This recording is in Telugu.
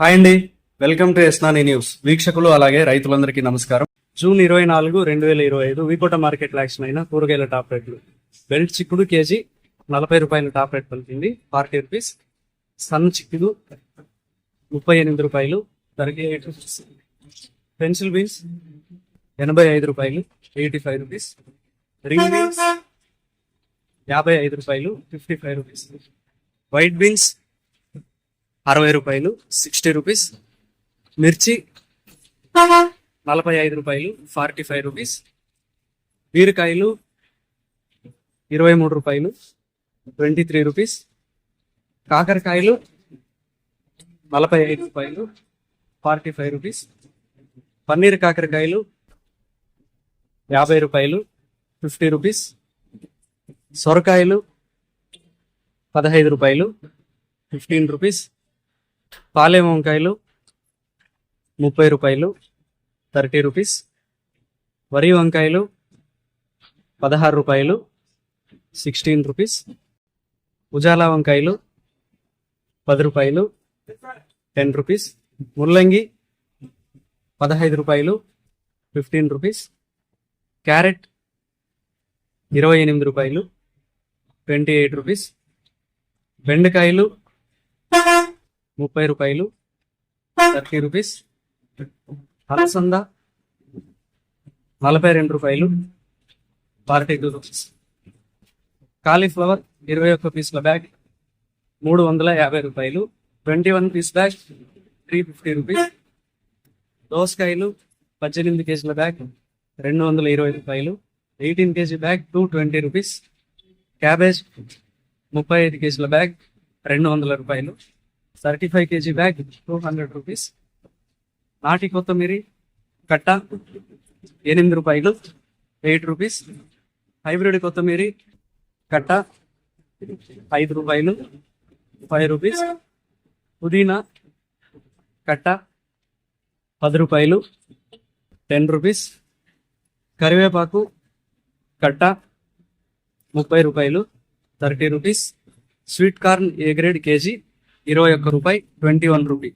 హాయ్ అండి. వెల్కమ్ టు ఎస్నాని న్యూస్. వీక్షకులు అలాగే రైతులందరికీ నమస్కారం. జూన్ ఇరవై నాలుగు రెండు వేల ఇరవై ఐదు వికోట మార్కెట్ యాక్షన్ అయిన కూరగాయల టాప్ రేట్లు. బెల్ట్ చిక్కుడు కేజీ నలభై రూపాయల టాప్ రేట్ పలికింది. Forty rupees. సన్ చిక్కుడు ముప్పై ఎనిమిది రూపాయలు. Thirty eight rupees pencil beans ఎనభై ఐదు రూపాయలు. Eighty five rupees. Ring beans యాభై ఐదు రూపాయలు. Fifty five rupees. White beans అరవై రూపాయలు సిక్స్టీ రూపీస్. మిర్చి నలభై ఐదు రూపాయలు ఫార్టీ ఫైవ్ రూపీస్. బీరకాయలు ఇరవై మూడు రూపాయలు ట్వంటీ త్రీ రూపీస్. కాకరకాయలు నలభై ఐదు రూపాయలు ఫార్టీ ఫైవ్ రూపీస్. పన్నీర్ కాకరకాయలు యాభై రూపాయలు ఫిఫ్టీ రూపీస్. సొరకాయలు పదహైదు రూపాయలు ఫిఫ్టీన్ రూపీస్. పాలేం వంకాయలు ముప్పై రూపాయలు థర్టీ రూపీస్. వరి వంకాయలు పదహారు రూపాయలు సిక్స్టీన్ రూపీస్. ఉజాలా వంకాయలు పది రూపాయలు టెన్ రూపీస్. ముల్లంగి పదహైదు రూపాయలు ఫిఫ్టీన్ రూపీస్. క్యారెట్ ఇరవై ఎనిమిది రూపాయలు ట్వంటీ ఎయిట్ రూపీస్. బెండకాయలు ముప్పై రూపాయలు. Thirty rupees. అలసంద నలభై రెండు రూపాయలు. Forty two rupees. కాలీఫ్లవర్ ఇరవై ఒక్క పీసుల బ్యాగ్ మూడు వందల యాభై రూపాయలు. Twenty one piece bag three fifty rupees. దోసకాయలు పద్దెనిమిది కేజీల బ్యాగ్ రెండు వందల ఇరవై రూపాయలు. Eighteen kg bag two twenty rupees. Cabbage ముప్పై ఐదు కేజీల బ్యాగ్ రెండు వందల రూపాయలు. Thirty five kg bag two hundred rupees. నాటి కొత్తమీరి కట్ట ఎనిమిది రూపాయలు ఎయిట్ రూపీస్. హైబ్రిడ్ కొత్తమీరి కట్ట ఐదు రూపాయలు ఫైవ్ రూపీస్. పుదీనా కట్ట పది రూపాయలు టెన్ రూపీస్. కరివేపాకు కట్ట ముప్పై రూపాయలు thirty rupees. Sweet corn A grade kg ఇరవై ఒక్క రూపాయి ట్వంటీ వన్ రూపీ.